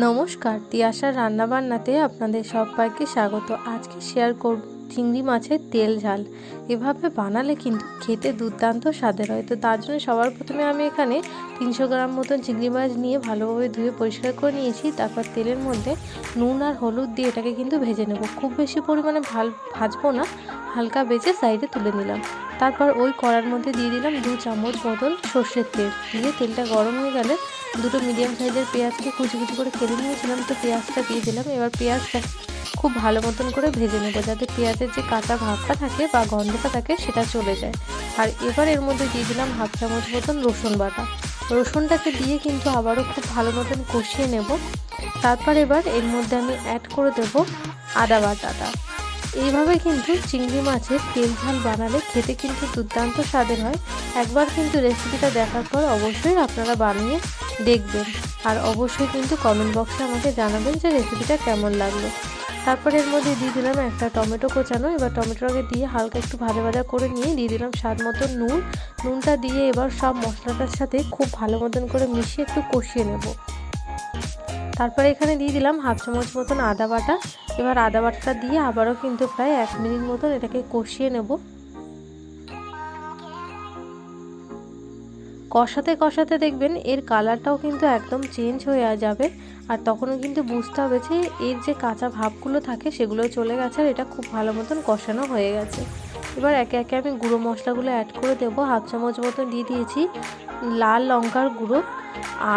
নমস্কার, তিয়াশার রান্নাবান্নাতে আপনাদের সবাইকে স্বাগত। আজকে শেয়ার করব চিংড়ি মাছের তেল ঝাল। এভাবে বানালে কিন্তু খেতে দুর্দান্ত স্বাদের হয়। তো তার জন্য সবার প্রথমে আমি এখানে তিনশো গ্রাম মতন চিংড়ি মাছ নিয়ে ভালোভাবে ধুয়ে পরিষ্কার করে নিয়েছি। তারপর তেলের মধ্যে নুন আর হলুদ দিয়ে এটাকে কিন্তু ভেজে নেব। খুব বেশি পরিমাণে ভালো ভাজবো না। হালকা বেজে সাইডে তুলে নিলাম। তারপর ওই কড়ার মধ্যে দিয়ে দিলাম দু চামচ মতন সর্ষের তেল। দিয়ে তেলটা গরম হয়ে গেলে দুটো মিডিয়াম সাইজের পেঁয়াজকে কুচি কুচি করে কেটে নিয়েছিলাম। তো পেঁয়াজটা দিয়ে দিলাম। এবার পেঁয়াজটা খুব ভালো মতন করে ভেজে নেব যাতে পেঁয়াজের যে কাঁচা ভাবটা থাকে বা গন্ধটা থাকে সেটা চলে যায়। আর এবার এর মধ্যে দিয়ে দিলাম হাফ চামচ মতন রসুন বাটা। রসুনটাকে দিয়ে কিন্তু আবারও খুব ভালো মতন কষিয়ে নেব। তারপর এবার এর মধ্যে আমি অ্যাড করে দেবো আদা বাটাটা। এইভাবে কিন্তু চিংড়ি মাছের তেল ঝাল বানালে খেতে কিন্তু দুর্দান্ত স্বাদের হয়। একবার কিন্তু রেসিপিটা দেখার পর অবশ্যই আপনারা বানিয়ে দেখবেন। আর অবশ্যই কিন্তু কমেন্ট বক্সে আমাকে জানাবেন যে রেসিপিটা কেমন লাগল। তারপর এর মধ্যে দিয়ে দিলাম একটা টমেটো কোচানো। এবার টমেটোটাকে দিয়ে হালকা একটু ভাজা ভাজা করে নিয়ে দিয়ে দিলাম স্বাদ মতো নুন। নুনটা দিয়ে এবার সব মশলাটার সাথে খুব ভালো মতন করে মিশিয়ে একটু কষিয়ে নেব। তারপরে এখানে দিয়ে দিলাম হাফ চামচ মতন আদা বাটা। এবার আদা বাটাটা দিয়ে আবারও কিন্তু প্রায় এক মিনিট মতন এটাকে কষিয়ে নেব। কষাতে কষাতে দেখবেন এর কালারটাও কিন্তু একদম চেঞ্জ হয়ে যাবে। আর তখনও কিন্তু বুঝতে হবে যে এর যে কাঁচা ভাবগুলো থাকে সেগুলো চলে গেছে আর এটা খুব ভালো মতন কষানো হয়ে গেছে। এবার একে একে আমি গুঁড়ো মশলাগুলো অ্যাড করে দেবো। হাফ চামচ মতন দিয়ে দিয়েছি লাল লঙ্কার গুঁড়ো।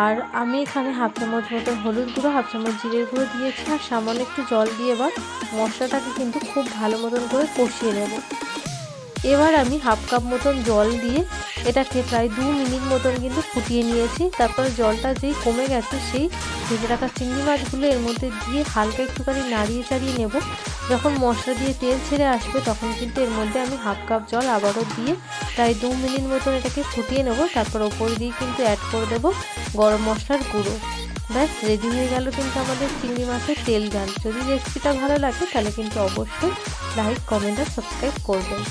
আর আমি এখানে হাফ চামচ মতো হলুদ গুঁড়ো, হাফ চামচ জিরের গুঁড়ো দিয়েছি। আর সামান্য একটু জল দিয়ে এবার মশলাটাকে কিন্তু খুব ভালো মতন করে কষিয়ে নেব। এবার আমি হাফ কাপ মতন জল দিয়ে এটাকে প্রায় দু মিনিট মতন কিন্তু ফুটিয়ে নিয়েছি। তারপর জলটা যেই কমে গেছে, সেই ভেজে রাখা চিংড়ি মাছগুলো এর মধ্যে দিয়ে হালকা একটুখানি নাড়িয়ে চাড়িয়ে নেব। যখন মশলা দিয়ে তেল ছেড়ে আসবে, তখন কিন্তু এর মধ্যে আমি হাফ কাপ জল আবারও দিয়ে প্রায় দু মিনিট মতন এটাকে ফুটিয়ে নেব। তারপর ওপর দিয়ে কিন্তু অ্যাড করে দেবো গরম মশলার গুঁড়ো। ব্যাস রেডি হয়ে গেল কিন্তু আমাদের চিংড়ি মাছের তেল ডাল যদি রেসিপিটা ভালো লাগে, তাহলে কিন্তু অবশ্যই লাইক কমেন্ট আর সাবস্ক্রাইব করবেন।